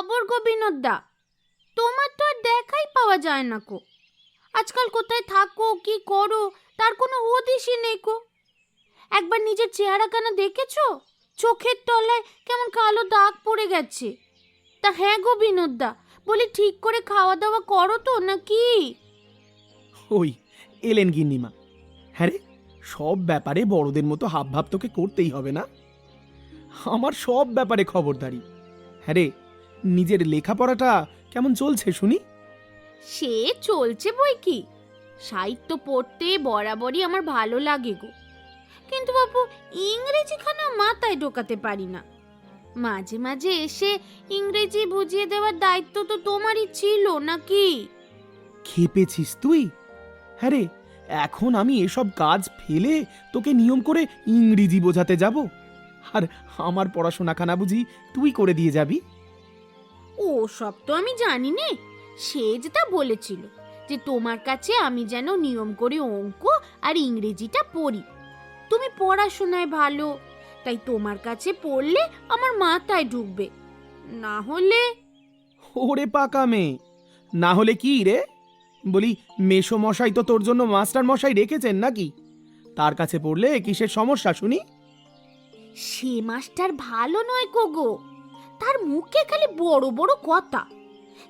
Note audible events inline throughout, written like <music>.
খবর গো বিনোদদা। তোমার তো আর দেখাই পাওয়া যায় না কো। আজকাল কোথায় থাকো, কি করো, তার কোনো হদিশই নেই কো। একবার নিজের চেহারাখানা দেখেছ? চোখের তলায় কেমন কালো দাগ পড়ে গেছে। তা হ্যাঁ গো বিনোদদা, বলি ঠিক করে খাওয়া দাওয়া করো তো নাকি ওই, এলেন গিন্নিমা। হ্যাঁ রে, সব ব্যাপারে বড়দের মতো হাব ভাব তোকে করতেই হবে না? আমার সব ব্যাপারে খবরদারি। হ্যাঁ রে নিজের লেখাপড়াটা কেমন চলছে শুনি? সে চলছে বই কি? সাহিত্য পড়তে বরাবরই আমার ভালো লাগে গো। কিন্তু বাবু ইংরেজিখানা মাথায় ঢোকাতে পারি না। মাঝে মাঝে এসে ইংরেজি বুঝিয়ে দেওয়ার দায়িত্ব তো তোমারই ছিল নাকি? খেপেছিস তুই? হ্যাঁ রে এখন আমি এসব কাজ ফেলে তোকে নিয়ম করে ইংরেজি বোঝাতে যাব। আর আমার পড়াশোনাখানা বুঝি তুই করে দিয়ে যাবি? ও সব তো আমি জানি নে সে যেটা বলেছিল যে তোমার কাছে আমি যেন নিয়ম করে অঙ্ক আর ইংরেজিটা পড়ি। তুমি পড়াশোনায় ভালো তাই তোমার কাছে পড়লে আমার মাথায় ঢুকবে। না হলে? ওরে পাকা মেয়ে না হলে কি রে? বলি মেশো মশাই তো তোর জন্য মাস্টার মশাই রেখেছেন নাকি? তার কাছে পড়লে কিসের সমস্যা শুনি? সে মাস্টার ভালো নয় কোগো। তার মুখে খালি বড় বড় কথা।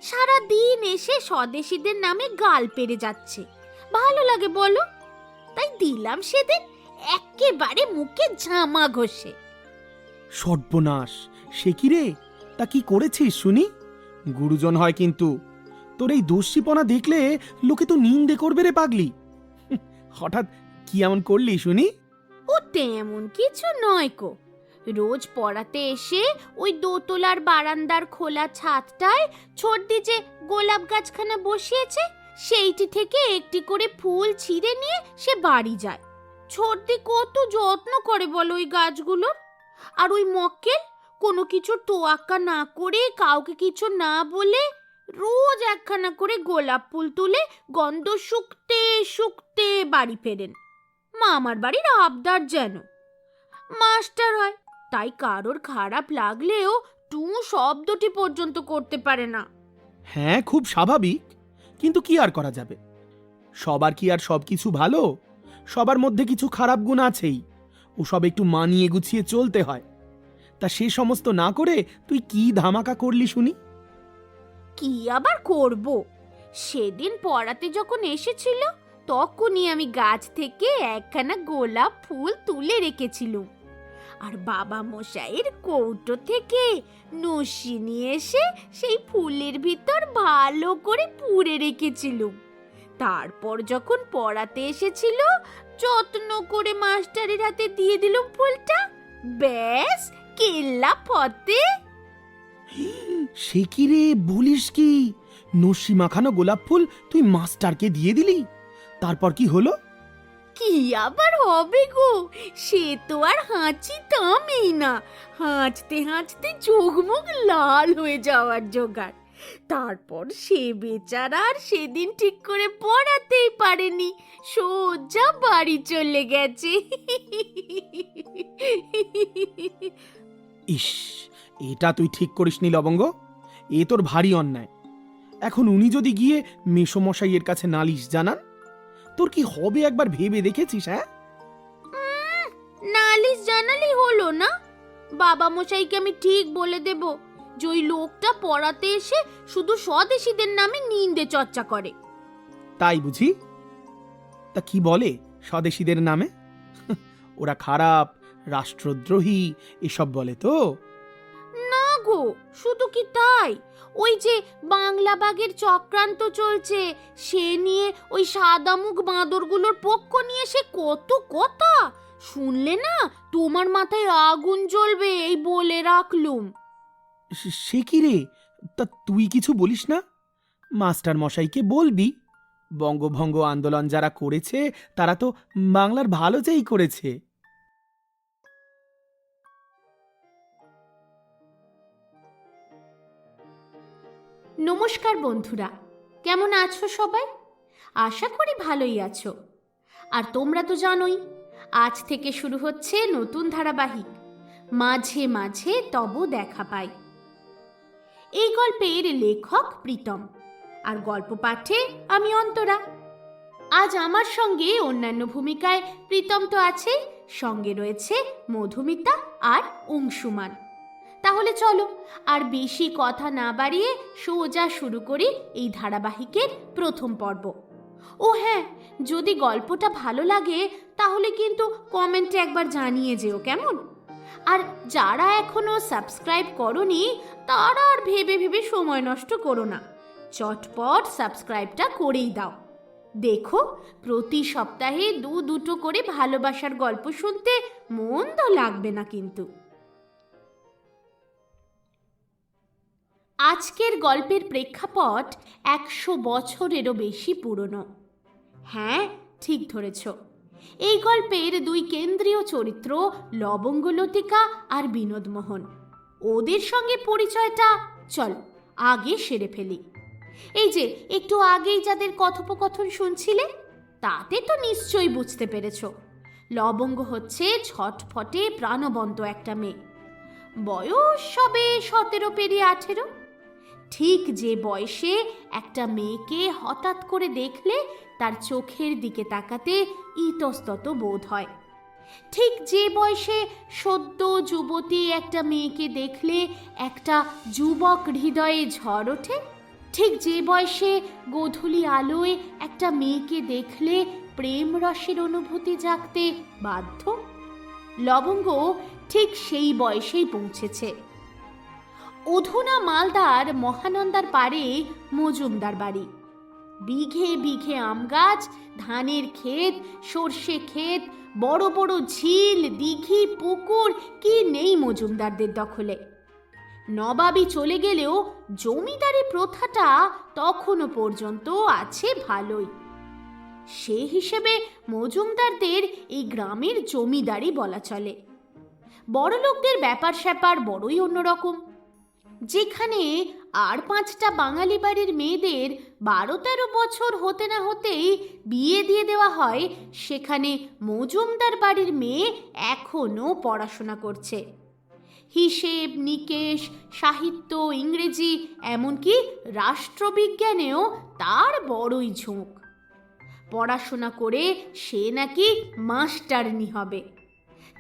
সারা দিন এসে স্বদেশীদের নামে গাল পেরে যাচ্ছে। ভালো লাগে বলো? তাই দিলাম সেদিন একেবারে মুখে জামা ঘষে। সর্বনাশ সে কি রে? তা কি করেছিস শুনি? গুরুজন হয় কিন্তু। তোর এই দস্যিপনা দেখলে লোকে তো নিন্দে করবে রে পাগলি। হঠাৎ কি এমন করলি শুনি? ও তেমন কিছু নয় কো। রোজ পড়াতে এসে ওই দোতলার বারান্দার খোলা ছাদটায় ছোটদি যে গোলাপ গাছখানা বসিয়েছে, সেইটি থেকে একটি করে ফুল ছিঁড়ে নিয়ে সে বাড়ি যায়। ছোটদি কত যত্ন করে বলো ওই গাছগুলোর? আর ওই মক্কেল কোনো কিছু তোয়াক্কা না করে, কাউকে কিছু না বলে রোজ একখানা করে গোলাপ ফুল তুলে গন্ধ শুকতে শুকতে বাড়ি ফেরেন। মামার বাড়ির আবদার যেন। মাস্টার হয় তাই কারোর খারাপ লাগলেও টু শব্দটি পর্যন্ত করতে পারে না। হ্যাঁ খুব স্বাভাবিক। কিন্তু কি আর করা যাবে? সবার কি আর সব কিছু ভালো? সবার মধ্যে কিছু খারাপ গুণ আছেই। ওসব একটু মানিয়ে গুছিয়ে চলতে হয়। তা সে সমস্ত না করে তুই কি ধামাকা করলি শুনি? কি আবার করব? সেদিন পড়াতে যখন এসেছিল তখনই আমি গাছ থেকে একখানা গোলাপ ফুল তুলে রেখেছিলুম। আর বাবা মশাইয়ের কৌটো থেকে নসি নিয়ে এসে সেই ফুলের ভিতর ভালো করে পুড়ে রেখেছিলুম তারপর যখন পড়াতে এসেছিল, যত্ন করে মাস্টারের হাতে দিয়ে দিলুম ফুলটা। ব্যাস, কেল্লা ফতে সে কি রে বলিস কি? নসি মাখানো গোলাপ ফুল তুই মাস্টারকে দিয়ে দিলি? তারপর কি হলো? কি আবার হবে গো? সে তো আর হাঁচি থামেই না। হাঁচতে হাঁচতে চোখ মুখ লাল হয়ে যাওয়ার জোগাড়। তারপর সে বেচারা আর সেদিন ঠিক করে পড়াতেই পারেনি। সোজা বাড়ি চলে গেছে। ইস, এটা তুই ঠিক করিসনি লবঙ্গ। এ তোর ভারী অন্যায়। এখন উনি যদি গিয়ে মেসমশাইয়ের কাছে নালিশ জানান তোর কি হবে একবার ভেবে দেখেছিস হ্যাঁ? নালিশ জানালি হলো না? বাবা মশাইকে আমি ঠিক বলে দেব যে ওই লোকটা পড়াতে এসে শুধু স্বদেশীদের নামে নিন্দে চর্চা করে। তাই বুঝি? তা কি বলে স্বদেশীদের নামে? <laughs> ওরা খারাপ রাষ্ট্রদ্রোহী এসব বলে তো? গো, শুধু কি তাই? ওই যে বাংলা বাগের চক্রান্ত চলছে, সে নিয়ে ওই সাদামুখ বাঁদরগুলোর পক্ষ নিয়ে সে কত কথা? শুনলে না তোমার মাথায় আগুন জ্বলবে, এই বলে রাখলুম। সে- কি রে? তা তুই কিছু বলিস না? মাস্টার মশাইকে বলবি? বঙ্গভঙ্গ আন্দোলন যারা করেছে, তারা তো বাংলার ভালো চেয়েই করেছে। নমস্কার বন্ধুরা, কেমন আছো সবাই? আশা করি ভালোই আছো। আর তোমরা তো জানোই, আজ থেকে শুরু হচ্ছে নতুন ধারাবাহিক, মাঝে মাঝে তব দেখা পাই। এই গল্পের লেখক প্রীতম, আর গল্প পাঠে আমি অন্তরা। আজ আমার সঙ্গে অন্যান্য ভূমিকায় প্রীতম তো আছেই, সঙ্গে রয়েছে মধুমিতা আর অংশুমান। তাহলে চলো। আর বেশি কথা না বাড়িয়ে সোজা শুরু করি এই ধারাবাহিকের প্রথম পর্ব। ও হ্যাঁ যদি গল্পটা ভালো লাগে, তাহলে কিন্তু কমেন্টে একবার জানিয়ে যেও কেমন? আর যারা এখনও সাবস্ক্রাইব করনি, তারা আর ভেবে ভেবে সময় নষ্ট করো না। চটপট সাবস্ক্রাইবটা করেই দাও। দেখো, প্রতি সপ্তাহে দু দুটো করে ভালোবাসার গল্প শুনতে মন্দ লাগবে না কিন্তু। আজকের গল্পের প্রেক্ষাপট একশো বছরেরও বেশি পুরনো। হ্যাঁ ঠিক ধরেছ। এই গল্পের দুই কেন্দ্রীয় চরিত্র লবঙ্গলতিকা আর বিনোদমোহন ওদের সঙ্গে পরিচয়টা চল, আগে সেরে ফেলি। এই যে, একটু আগেই যাদের কথোপকথন শুনছিলে, তাতে তো নিশ্চয়ই বুঝতে পেরেছ। লবঙ্গ হচ্ছে ছটফটে প্রাণবন্ত একটা মেয়ে। বয়স সবে সতেরো পেরিয়ে আঠেরো। ঠিক যে বয়সে একটা মেয়েকে হঠাৎ করে দেখলে তার চোখের দিকে তাকাতে ইতস্তত বোধ হয়। ঠিক যে বয়সে সদ্য যুবতী একটা মেয়েকে দেখলে একটা যুবক হৃদয়ে ঝড় ওঠে, ঠিক যে বয়সে গোধূলি আলোয় একটা মেয়েকে দেখলে প্রেম রসের অনুভূতি জাগতে বাধ্য। লবঙ্গ ঠিক সেই বয়সেই পৌঁছেছে। অধুনা মালদার মহানন্দার পাড়ে মজুমদার বাড়ি। বিঘে বিঘে আম গাছ, ধানের ক্ষেত, সর্ষে ক্ষেত, বড় বড় ঝিল, দিঘি, পুকুর, কি নেই মজুমদারদের দখলে। নবাবি চলে গেলেও জমিদারি প্রথাটা তখনও পর্যন্ত আছে ভালোই। সে হিসেবে মজুমদারদের এই গ্রামের জমিদারি বলা চলে। বড়লোকদের ব্যাপার স্যাপার বড়ই অন্যরকম। যেখানে আর পাঁচটা বাঙালি বাড়ির মেয়েদের বারো তেরো বছর হতে না হতেই বিয়ে দিয়ে দেওয়া হয়, সেখানে মজুমদার বাড়ির মেয়ে এখনও পড়াশোনা করছে। হিসেব, নিকেশ, সাহিত্য, ইংরেজি, এমনকি রাষ্ট্রবিজ্ঞানেও তার বড়ই ঝোঁক। পড়াশোনা করে সে নাকি মাস্টারনি হবে।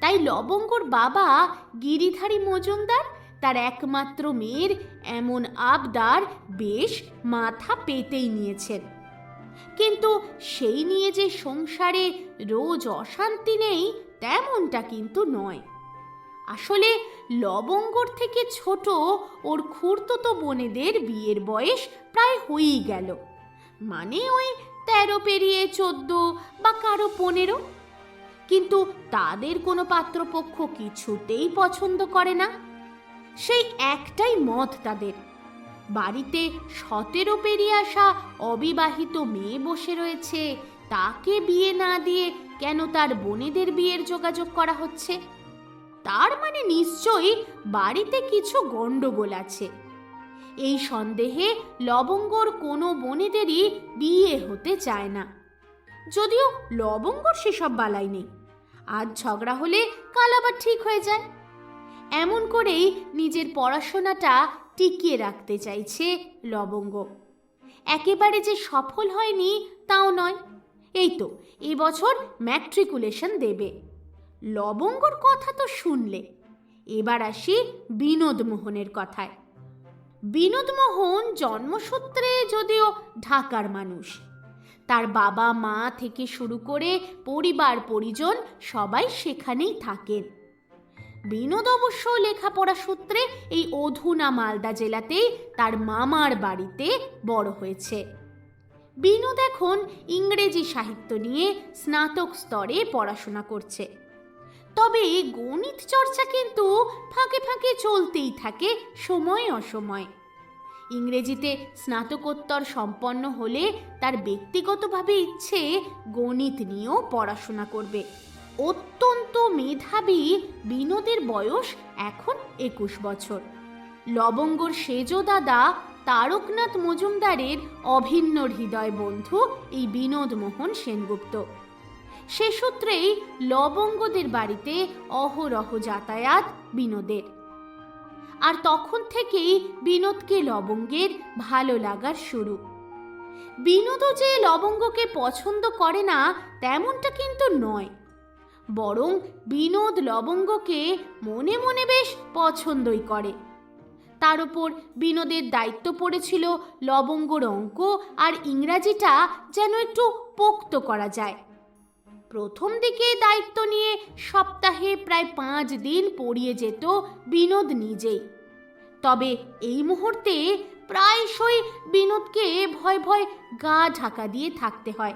তাই লবঙ্গর বাবা গিরিধারী মজুমদার তার একমাত্র মেয়ের এমন আবদার বেশ মাথা পেতেই নিয়েছেন। কিন্তু সেই নিয়ে যে সংসারে রোজ অশান্তি নেই, তেমনটা কিন্তু নয়। আসলে লবঙ্গর থেকে ছোট ওর খুঁড়তো বোনেদের বিয়ের বয়স প্রায় হয়েই গেল। মানে ওই তেরো পেরিয়ে চোদ্দ বা কারও পনেরো? কিন্তু তাদের কোনো পাত্রপক্ষ কিছুতেই পছন্দ করে না। সেই একটাই মত তাদের। বাড়িতে সতেরো পেরিয়ে আসা অবিবাহিত মেয়ে বসে রয়েছে, তাকে বিয়ে না দিয়ে কেন তার বোনেদের বিয়ের যোগাযোগ করা হচ্ছে? তার মানে নিশ্চয়ই বাড়িতে কিছু গণ্ডগোল আছে। এই সন্দেহে লবঙ্গর কোনো বোনেদেরই বিয়ে হতে চায় না। যদিও লবঙ্গর সেসব বালাই নেই। আজ ঝগড়া হলে কাল আবার ঠিক হয়ে যায়। এমন করেই নিজের পড়াশোনাটা টিকিয়ে রাখতে চাইছে লবঙ্গ। একেবারে যে সফল হয়নি, তাও নয়। এই তো এবছর ম্যাট্রিকুলেশন দেবে। লবঙ্গর কথা তো শুনলে। এবার আসি বিনোদমোহনের কথায়। বিনোদমোহন জন্মসূত্রে যদিও ঢাকার মানুষ, তার বাবা মা থেকে শুরু করে পরিবার পরিজন সবাই সেখানেই থাকেন। বিনোদ অবশ্য লেখাপড়া সূত্রে এই অধুনা মালদা জেলাতেই তার মামার বাড়িতে বড় হয়েছে। বিনোদ এখন ইংরেজি সাহিত্য নিয়ে স্নাতক স্তরে পড়াশোনা করছে। তবে গণিত চর্চা কিন্তু ফাঁকে ফাঁকে চলতেই থাকে সময় অসময়। ইংরেজিতে স্নাতকোত্তর সম্পন্ন হলে তার ব্যক্তিগতভাবে ইচ্ছে গণিত নিয়েও পড়াশোনা করবে। অত্যন্ত মেধাবী বিনোদের বয়স এখন একুশ বছর। লবঙ্গর সেজ দাদা তারকনাথ মজুমদারের অভিন্ন হৃদয় বন্ধু এই বিনোদ মোহন সেনগুপ্ত। সে সূত্রেই লবঙ্গদের বাড়িতে অহরহ যাতায়াত বিনোদের। আর তখন থেকেই বিনোদকে লবঙ্গের ভালো লাগার শুরু। বিনোদও যে লবঙ্গকে পছন্দ করে না, তেমনটা কিন্তু নয়। বরং বিনোদ লবঙ্গকে মনে মনে বেশ পছন্দই করে। তার উপর বিনোদের দায়িত্ব পড়েছিল লবঙ্গর অঙ্ক আর ইংরাজিটা যেন একটু পোক্ত করা যায়। প্রথম দিকে দায়িত্ব নিয়ে সপ্তাহে প্রায় পাঁচ দিন পড়িয়ে যেত বিনোদ নিজেই। তবে এই মুহূর্তে প্রায়শই বিনোদকে ভয় ভয় গা ঢাকা দিয়ে থাকতে হয়।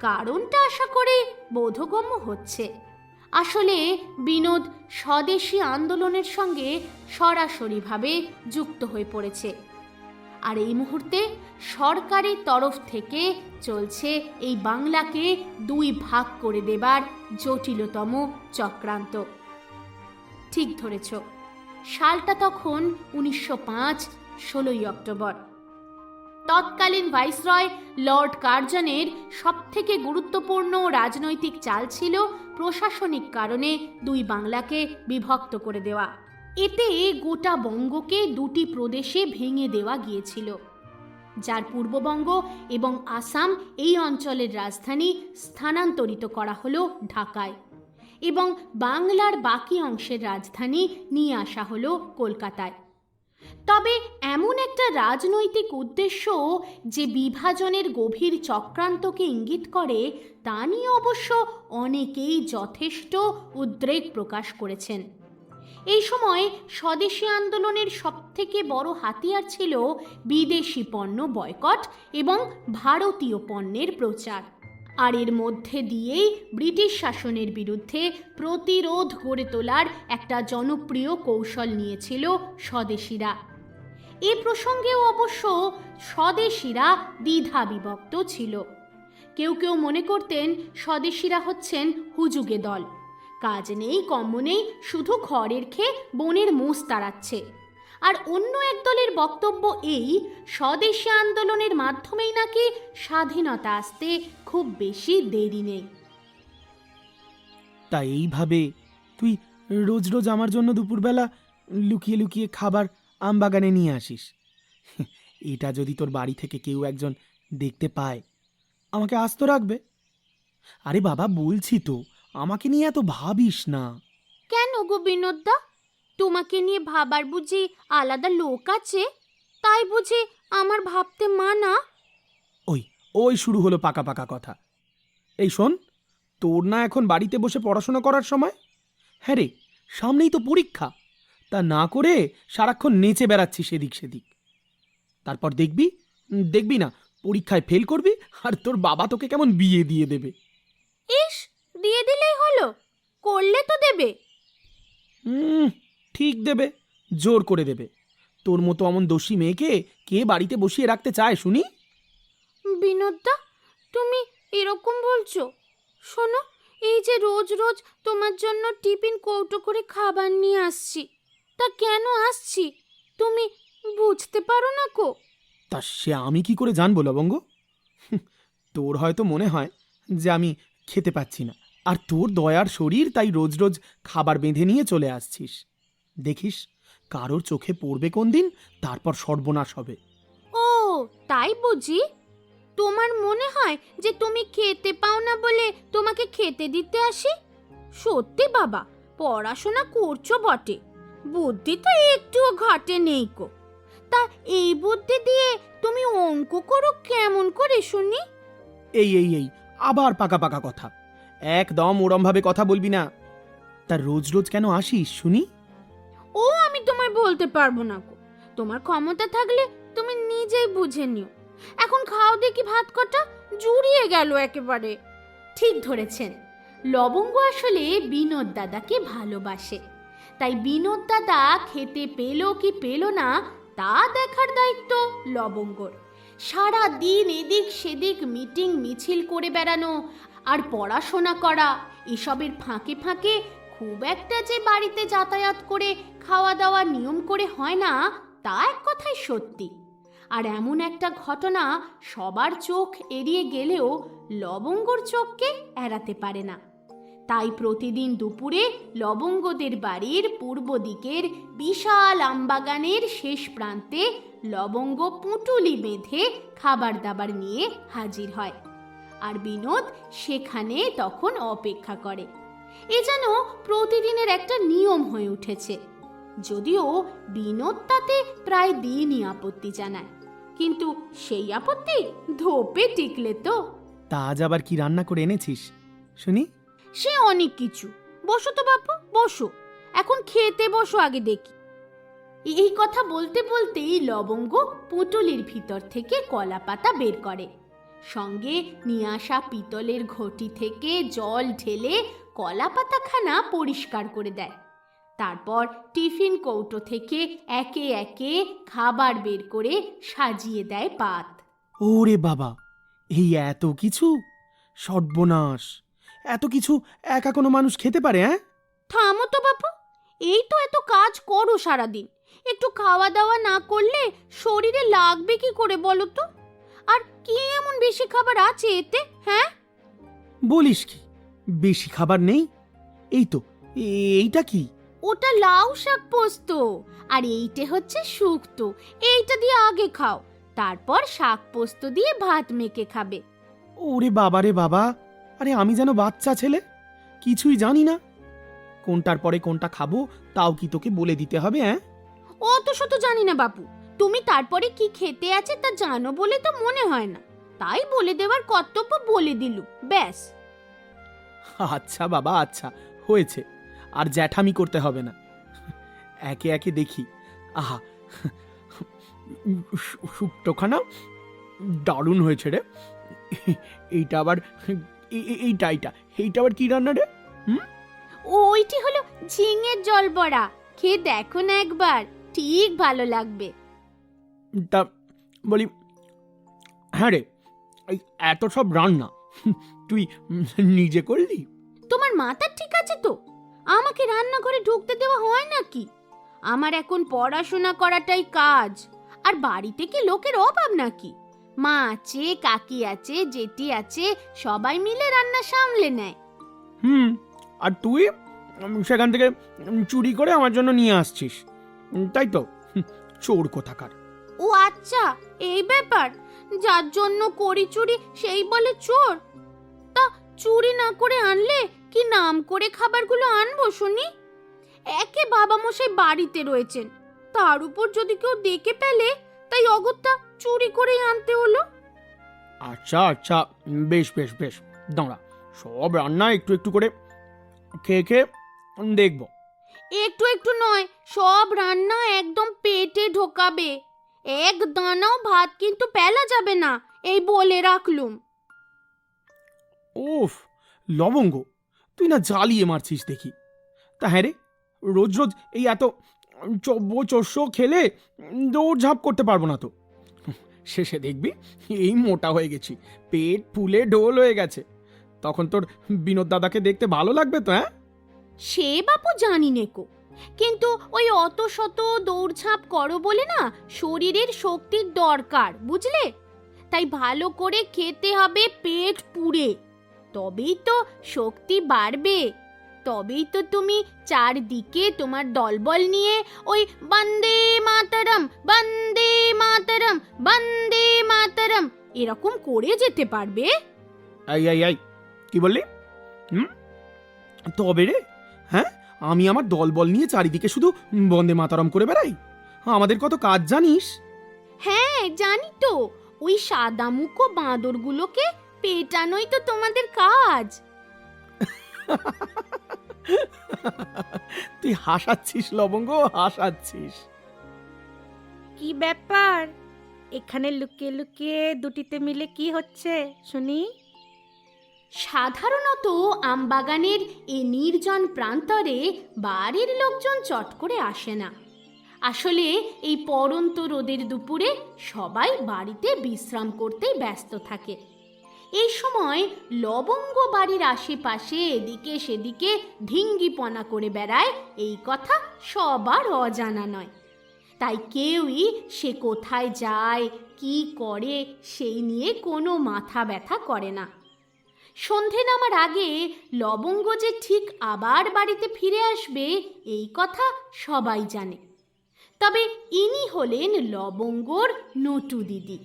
কারণটা আশা করি বোধগম্য হচ্ছে। আসলে বিনোদ স্বদেশী আন্দোলনের সঙ্গে সরাসরিভাবে যুক্ত হয়ে পড়েছে। আর এই মুহূর্তে সরকারের তরফ থেকে চলছে এই বাংলাকে দুই ভাগ করে দেবার জটিলতম চক্রান্ত। ঠিক ধরেছ, সালটা তখন উনিশশো পাঁচ, ষোলোই অক্টোবর। তৎকালীন ভাইসরয় লর্ড কার্জনের সবথেকে গুরুত্বপূর্ণ রাজনৈতিক চাল ছিল প্রশাসনিক কারণে দুই বাংলাকে বিভক্ত করে দেওয়া। এতে গোটা বঙ্গকে দুটি প্রদেশে ভেঙে দেওয়া গিয়েছিল। যার পূর্ববঙ্গ এবং আসাম এই অঞ্চলের রাজধানী স্থানান্তরিত করা হলো ঢাকায় এবং বাংলার বাকি অংশের রাজধানী নিয়ে আসা হলো কলকাতায়। তবে এমন একটা রাজনৈতিক উদ্দেশ্য যে বিভাজনের গভীর চক্রান্তকে ইঙ্গিত করে, তা নিয়ে অবশ্য অনেকেই যথেষ্ট উদ্রেক প্রকাশ করেছেন। এই সময় স্বদেশী আন্দোলনের সবথেকে বড় হাতিয়ার ছিল বিদেশি পণ্য বয়কট এবং ভারতীয় পণ্যের প্রচার। আর এর মধ্যে দিয়েই ব্রিটিশ শাসনের বিরুদ্ধে প্রতিরোধ গড়ে তোলার একটা জনপ্রিয় কৌশল নিয়েছিল স্বদেশীরা। এ প্রসঙ্গেও অবশ্য স্বদেশীরা দ্বিধা বিভক্ত ছিল। কেউ কেউ মনে করতেন স্বদেশীরা হচ্ছেন হুজুগে দল। কাজ নেই কম্ম নেই, শুধু খড়ের খেয়ে বনের মোষ তাড়াচ্ছে। আর অন্য এক দলের বক্তব্য এই স্বদেশী আন্দোলনের মাধ্যমেই নাকি স্বাধীনতা আসতে খুব বেশি দেরি নেই। তা এইভাবে তুই রোজ রোজ আমার জন্য দুপুরবেলা লুকিয়ে লুকিয়ে খাবার আম বাগানে নিয়ে আসিস। এটা যদি তোর বাড়ি থেকে কেউ একজন দেখতে পায় আমাকে আস্ত রাখবে। আরে বাবা বলছি তো আমাকে নিয়ে এত ভাবিস না। কেন গো বিনোদদা? তোমাকে নিয়ে ভাবার বুঝি আলাদা লোক আছে? তাই বুঝি আমার ভাবতে মানা। ওই ওই শুরু হলো পাকা পাকা কথা। এই শোন তোর না এখন বাড়িতে বসে পড়াশোনা করার সময়? হ্যাঁ রে সামনেই তো পরীক্ষা। তা না করে সারাক্ষণ নেচে বেড়াচ্ছিস সেদিক সেদিক। তারপর দেখবি দেখবি না পরীক্ষায় ফেল করবি আর তোর বাবা তোকে কেমন বিয়ে দিয়ে দেবে। ইস দিয়ে দিলেই হলো। করলে তো দেবে। হুম ঠিক দেবে জোর করে দেবে। তোর মতো অমন দোষী মেয়েকে কে বাড়িতে বসিয়ে রাখতে চায় শুনি? বিনোদদা তুমি এরকম বলছো। শোনো এই যে রোজ রোজ তোমার জন্য টিফিন কৌটো করে খাবার নিয়ে আসছি তা কেন আসছি? তুমি বুঝতে পারো না কো। তা সে আমি কি করে জানব লবঙ্গ? তোর হয়তো মনে হয় যে আমি খেতে পাচ্ছি না। আর তোর দয়ার শরীর তাই রোজ রোজ খাবার বেঁধে নিয়ে চলে আসছিস। দেখিস কারোর চোখে পড়বে কোন দিন তারপর সর্বনাশ হবে। ও তাই বুঝি? তোমার মনে হয় যে তুমি খেতে পাও না বলে তোমাকে খেতে দিতে আসি? সত্যি বাবা পড়াশোনা করছ বটে। বুদ্ধি তো একটুও ঘাটে নেই কো তা এই বুদ্ধি দিয়ে তুমি অঙ্ক করো কেমন করে শুনি? এই এই এই আবার পাকা পাকা কথা। একদম ওরমভাবে কথা বলবি না। তা রোজ রোজ কেন আসিস শুনি? আমি তোমায় বলতে পারব না গো। তোমার ক্ষমতা থাকলে তুমি নিজেই বুঝে নিও। এখন খাও দেখি ভাত কটা, জুড়িয়ে গেল একেবারে। ঠিক ধরেছেন। লবঙ্গ আসলে বিনোদ দাদাকে ভালোবাসে। তাই বিনোদ দাদা খেতে পেল কি পেল না, তা দেখার দায়িত্ব লবঙ্গর। সারা দিন এদিক সেদিক মিটিং মিছিল করে বেড়ানো আর পড়াশোনা করা, এসবের ফাঁকে ফাঁকে খুব একটা যে বাড়িতে যাতায়াত করে খাওয়া দাওয়া নিয়ম করে হয় না, তা এক কথাই সত্যি। আর এমন একটা ঘটনা সবার চোখ এড়িয়ে গেলেও লবঙ্গর চোখকে এড়াতে পারে না। তাই প্রতিদিন দুপুরে লবঙ্গদের বাড়ির পূর্ব দিকের বিশাল আমবাগানের শেষ প্রান্তে লবঙ্গ পুঁটুলি বেঁধে খাবার দাবার নিয়ে হাজির হয়। আর বিনোদ সেখানে তখন অপেক্ষা করে। এ যেন প্রতিদিনের একটা নিয়ম হয়ে উঠেছে। যদিও বিনোদ তাতে প্রায় দিনই আপত্তি জানায় কিন্তু সেই আপত্তি ধোপে টিকলে তো। তা আজ আবার কি রান্না করে এনেছিস? শুনি। সে অনেক কিছু। বসো তো বাপু বসো। এখন খেতে বসো আগে দেখি। এই কথা বলতে বলতেই লবঙ্গ পুঁটুলির ভিতর থেকে কলা পাতা বের করে। সঙ্গে নিয়ে আসা পিতলের ঘটি থেকে জল ঢেলে কলা পাতাখানা পরিষ্কার করে দেয়। তারপর টিফিন কৌটো থেকে একে একে খাবার বের করে সাজিয়ে দেয় পাত। ওরে বাবা এই এত কিছু? সর্বনাশ। এত কিছু একা কোনো মানুষ খেতে পারে হ্যাঁ থামো তো বাপু এই তো এত কাজ করো সারাদিন। একটু খাওয়া দাওয়া না করলে শরীরে লাগবে কি করে বলো তো? আর কি এমন বেশি খাবার আছে এতে হ্যাঁ? বলিস কি? বেশি খাবার নেই? এই তো এইটা কি? ওটা লাউ শাক পোস্ত। আর এইটা হচ্ছে শুক্তো। এইটা দিয়ে আগে খাও তারপর শাক পোস্ত দিয়ে ভাত মেখে খাবে। ওরে বাবা রে বাবা আরে আমি যেন বাচ্চা ছেলে? কিছুই জানি না। কোনটার পরে কোনটা খাব তাও কি তোকে বলে দিতে হবে হ্যাঁ অত শত জানি না বাপু। তুমি তারপরে কি খেতে আছে তা জানো বলে তো মনে হয় না। তাই বলে দেওয়ার কর্তব্য বলে দিলু ব্যাস। আচ্ছা বাবা আচ্ছা হয়েছে। আর জ্যাঠামি করতে হবে না। একে একে দেখি। আহা শুক্তোখানা? দারুণ হয়েছে রে। এইটা আবার এই- এই- এইটা এইটা এইটা আবার কি রান্না রে? ওইটি হলো ঝিঙের জল বড়া। খেয়ে দেখো না একবার ঠিক ভালো লাগবে। তা বলি হ্যাঁ রে এই এত সব রান্না। তুই নিজে করলি? তোমার মাথা ঠিক আছে তো? আমাকে রান্নাঘরে ঢুকতে দেওয়া হয় নাকি? আমার এখন পড়াশোনা করাটাই কাজ। আর বাড়িতে কি লোকের অভাব নাকি? মা আছে কাকি আছে জেঠি আছে সবাই মিলে রান্না সামলে নেয়। হুম আর তুই সেখান থেকে চুরি করে আমার জন্য নিয়ে আসছিস। তাই তো? চোর কোথাকার। আচ্ছা এই ব্যাপার। যার জন্য করি চুরি সেই বলে চোর। তা চুরি না করে আনলে কি নাম করে খাবারগুলো আনব শুনি? একে বাবা মশাই বাড়িতে রয়েছেন। তার উপর যদি কেউ দেখে পেলে তাই অগত্যা চুরি করে আনতে হলো। আচ্ছা আচ্ছা বেশ বেশ বেশ। দাঁড়া সব রান্না একটু একটু করে খেয়ে খেয়ে দেখব। একটু একটু নয় সব রান্না একদম পেটে ঢোকাবে। এক দানাও ভাত কিন্তু পেলা যাবে না এই বলে রাখলুম। ওফ লবঙ্গ তুই না জ্বালিয়ে মারছিস দেখি। তা হ্যাঁ রে রোজ রোজ এই এত চব্য চস্য খেলে দৌড়ঝাঁপ করতে পারব না তো। শেষে দেখবি এই মোটা হয়ে গেছি পেট ফুলে ঢোল হয়ে গেছে। তখন তোর বিনোদ দাদাকে দেখতে ভালো লাগবে তো হ্যাঁ? সে বাপু জানি নেকো। কিন্তু ওই অত শত দৌড়ঝাঁপ করো বলে না শরীরের শক্তির দরকার, বুঝলে? তাই ভালো করে খেতে হবে পেট পুড়ে। তবেই তো শক্তি বাড়বে। তবেই তো তুমি চারদিকে তোমার দলবল নিয়ে ওই বন্দে মাতারাম বন্দে মাতারাম বন্দে মাতারাম এরকম করে যেতে পারবে? আই আই আই কি বললি? হুম? তবে রে হ্যাঁ? আমি আমার দলবল নিয়ে চারিদিকে শুধু বন্দে মাতারম করে বেড়াই। আমাদের কত কাজ জানিস? হ্যাঁ জানি তো। ওই সাদা মুখো বাঁদরগুলোকে পেটানোই তো তোমাদের কাজ। তুই হাসাচ্ছিস লবঙ্গ হাসাচ্ছিস। কি ব্যাপার? এখানে লুকিয়ে লুকিয়ে দুটিতে মিলে কি হচ্ছে শুনি? সাধারণত আমবাগানের এ নির্জন প্রান্তরে বাড়ির লোকজন চট করে আসে না। আসলে এই পরন্ত রোদের দুপুরে সবাই বাড়িতে বিশ্রাম করতে ব্যস্ত থাকে। এই সময় লবঙ্গ বাড়ির আশেপাশে এদিকে সেদিকে ঢিঙ্গিপনা করে বেড়ায় এই কথা সবার অজানা নয়। তাই কেউই সে কোথায় যায়, কি করে, সেই নিয়ে কোনো মাথা ব্যথা করে না। সন্ধে নামার আগে লবঙ্গ যে ঠিক আবার বাড়িতে ফিরে আসবে, এই কথা সবাই জানে। তবে ইনি হলেন লবঙ্গর নটু দিদি।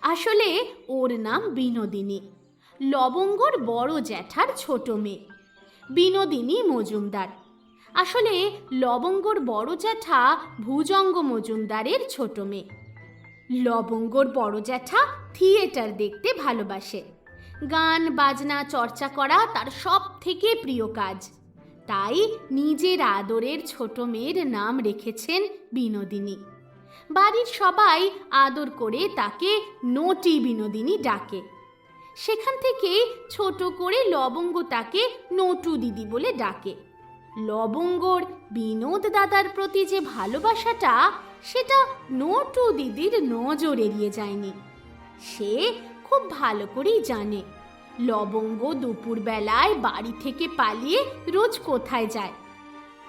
আসলে ওর নাম বিনোদিনী। লবঙ্গর বড় জ্যাঠার ছোট মেয়ে। বিনোদিনী মজুমদার। আসলে লবঙ্গর বড় জ্যাঠা ভুজঙ্গ মজুমদারের ছোট মেয়ে। লবঙ্গর বড় জ্যাঠা থিয়েটার দেখতে ভালোবাসে। গান, বাজনা, চর্চা করা তার সব থেকে প্রিয় কাজ। তাই নিজের আদরের ছোট মেয়ের নাম রেখেছেন বিনোদিনী। বাড়ির সবাই আদর করে তাকে নটি বিনোদিনী ডাকে। সেখান থেকে ছোট করে লবঙ্গ তাকে নটু দিদি বলে ডাকে। লবঙ্গর বিনোদ দাদার প্রতি যে ভালোবাসাটা, সেটা নটু দিদির নজর এড়িয়ে যায়নি। সে খুব ভালো করেই জানে। লবঙ্গ দুপুরবেলায় বাড়ি থেকে পালিয়ে রোজ কোথায় যায়।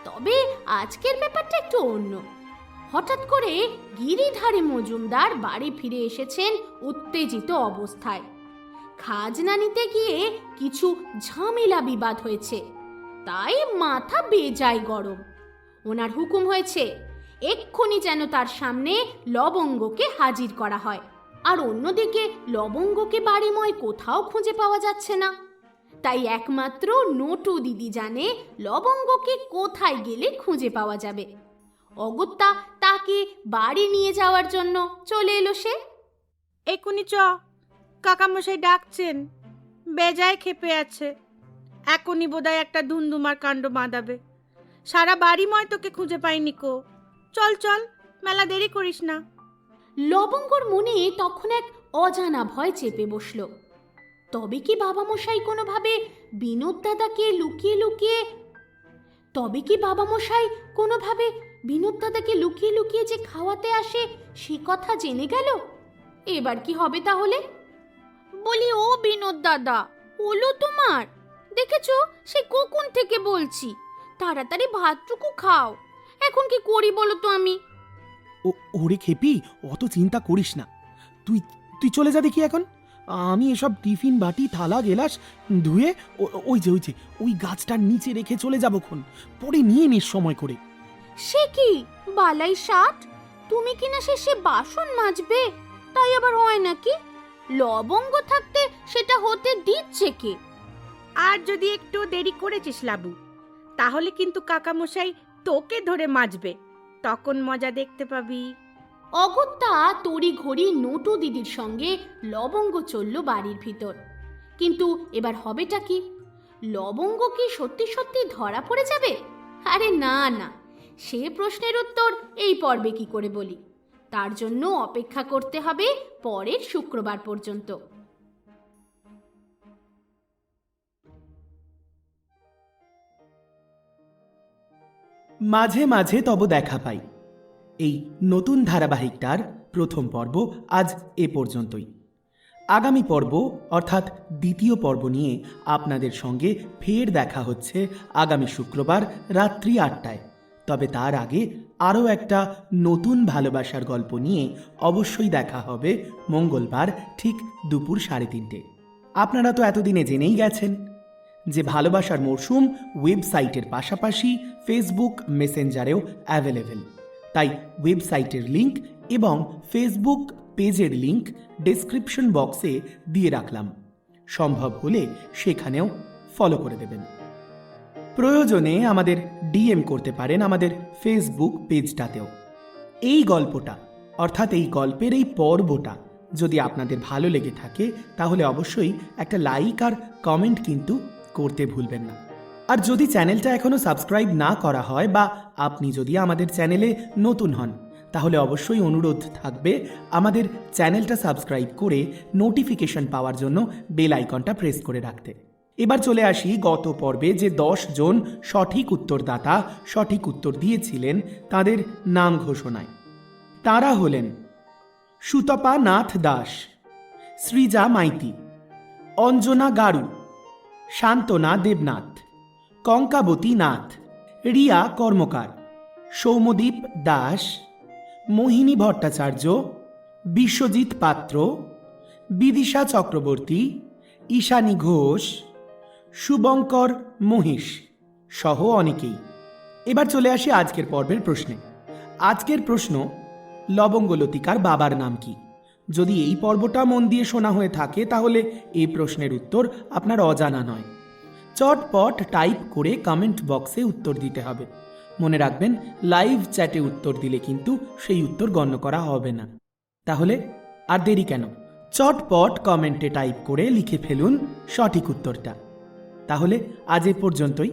তবে আজকের ব্যাপারটা একটু অন্য। হঠাৎ করে গিরিধারী মজুমদার বাড়ি ফিরে এসেছেন উত্তেজিত অবস্থায়। খাজনা নিতে গিয়ে কিছু ঝামেলা বিবাদ হয়েছে। তাই মাথা বেজায় গরম। ওনার হুকুম হয়েছে, এক্ষুনি যেন তার সামনে লবঙ্গকে হাজির করা হয়। আর অন্যদিকে লবঙ্গকে বাড়িময় কোথাও খুঁজে পাওয়া যাচ্ছে না। তাই একমাত্র নটু দিদি জানে লবঙ্গকে কোথায় গেলে খুঁজে পাওয়া যাবে। অগত্যা তাকে বাড়ি নিয়ে যাওয়ার জন্য চলে এলো সে। এক্ষুনি চ, কাকামশাই ডাকছেন। বেজায় খেপে আছে। এখনই বোধহয় একটা ধুমধুমার কাণ্ড বাঁধাবে। সারা বাড়িময় তোকে খুঁজে পাইনি কো। চল চল, মেলা দেরি করিস না। লবঙ্গর মনে তখন এক অজানা ভয় চেপে বসল। তবে কি বাবা মশাই কোনোভাবে বিনোদ দাদাকে লুকিয়ে লুকিয়ে, তবে কি বাবা মশাই কোনোভাবে বিনোদ দাদাকে লুকিয়ে লুকিয়ে যে খাওয়াতে আসে সে কথা জেনে গেল? এবার কি হবে তাহলে? বলি, ও বিনোদ দাদা হলো তোমার। দেখেছ, সে কখন থেকে বলছি? তাড়াতাড়ি ভাতটুকু খাও। এখন কি করি বলো তো আমি? ও ওরে খেপি অত চিন্তা করিস না। তুই তুই চলে যা দেখি এখন। আমি এসব টিফিন বাটি থালা গেলাস ধুয়ে ওই যে ওই যে ওই গাছটার নিচে রেখে চলে যাব খন পরে নিয়ে নিস সময় করে। সে কি? বালাই ষাট তুমি কিনা শেষে বাসন মাজবে? তাই আবার হয় নাকি? লবঙ্গ থাকতে সেটা হতে দিচ্ছে কে? আর যদি একটু দেরি করেছিস লাবু তাহলে কিন্তু কাকামশাই তোকে ধরে মাজবে। তখন মজা দেখতে পাবি। অগত্যা তড়ি ঘড়ি নটু দিদির সঙ্গে লবঙ্গ চলল বাড়ির ভিতর। কিন্তু এবার হবেটা কি? লবঙ্গ কি সত্যি সত্যি ধরা পড়ে যাবে? আরে না না। সে প্রশ্নের উত্তর এই পর্বে কি করে বলি? তার জন্য অপেক্ষা করতে হবে পরের শুক্রবার পর্যন্ত। মাঝে মাঝে তব দেখা পাই। এই নতুন ধারাবাহিকটার প্রথম পর্ব আজ এ পর্যন্তই। আগামী পর্ব, অর্থাৎ দ্বিতীয় পর্ব নিয়ে আপনাদের সঙ্গে ফের দেখা হচ্ছে আগামী শুক্রবার রাত্রি আটটায়। তবে তার আগে আরও একটা নতুন ভালোবাসার গল্প নিয়ে অবশ্যই দেখা হবে মঙ্গলবার ঠিক দুপুর সাড়ে তিনটে। আপনারা তো এতদিনে জেনেই গেছেন। যে ভালোবাসার মরশুম ওয়েবসাইটের পাশাপাশি ফেসবুক মেসেঞ্জারেও অ্যাভেলেবেল তাই ওয়েবসাইটের লিংক এবং ফেসবুক পেজের লিংক ডেসক্রিপশন বক্সে দিয়ে রাখলাম। সম্ভব হলে সেখানেও ফলো করে দেবেন। প্রয়োজনে আমাদের ডিএম করতে পারেন আমাদের ফেসবুক পেজটাতেও এই গল্পটা, অর্থাৎ এই গল্পের এই পর্বটা, যদি আপনাদের ভালো লেগে থাকে, তাহলে অবশ্যই একটা লাইক আর কমেন্ট কিন্তু করতে ভুলবেন না। আর যদি চ্যানেলটা এখনও সাবস্ক্রাইব না করা হয় বা আপনি যদি আমাদের চ্যানেলে নতুন হন, তাহলে অবশ্যই অনুরোধ থাকবে আমাদের চ্যানেলটা সাবস্ক্রাইব করে নোটিফিকেশন পাওয়ার জন্য বেল আইকনটা প্রেস করে রাখতে। এবার চলে আসি গত পর্বে যে দশ জন সঠিক উত্তরদাতা সঠিক উত্তর দিয়েছিলেন তাদের নাম ঘোষণায়। তারা হলেন সুতপা নাথ দাস, সৃজা মাইতি, অঞ্জনা গারু শান্তনা দেবনাথ, কঙ্কাবতী নাথ, রিয়া কর্মকার, সৌমদীপ দাস, মোহিনী ভট্টাচার্য, বিশ্বজিৎ পাত্র, বিদিশা চক্রবর্তী, ঈশানী ঘোষ, শুভঙ্কর মহিষ সহ অনেকেই। এবার চলে আসি আজকের পর্বের প্রশ্নে। আজকের প্রশ্ন লবঙ্গলতিকার বাবার নাম কি? যদি এই পর্বটা মন দিয়ে শোনা হয়ে থাকে, তাহলে এই প্রশ্নের উত্তর আপনার অজানা নয়। চটপট টাইপ করে কমেন্ট বক্সে উত্তর দিতে হবে। মনে রাখবেন লাইভ চ্যাটে উত্তর দিলে কিন্তু সেই উত্তর গণ্য করা হবে না। তাহলে আর দেরি কেন? চটপট কমেন্টে টাইপ করে লিখে ফেলুন সঠিক উত্তরটা। তাহলে আজ এ পর্যন্তই।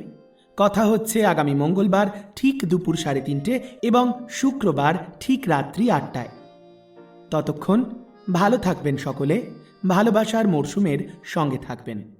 কথা হচ্ছে আগামী মঙ্গলবার ঠিক দুপুর সাড়ে তিনটে এবং শুক্রবার ঠিক রাত্রি আটটায়। ততক্ষণ ভালো থাকবেন সকলে ভালোবাসার মরশুমের সঙ্গে থাকবেন।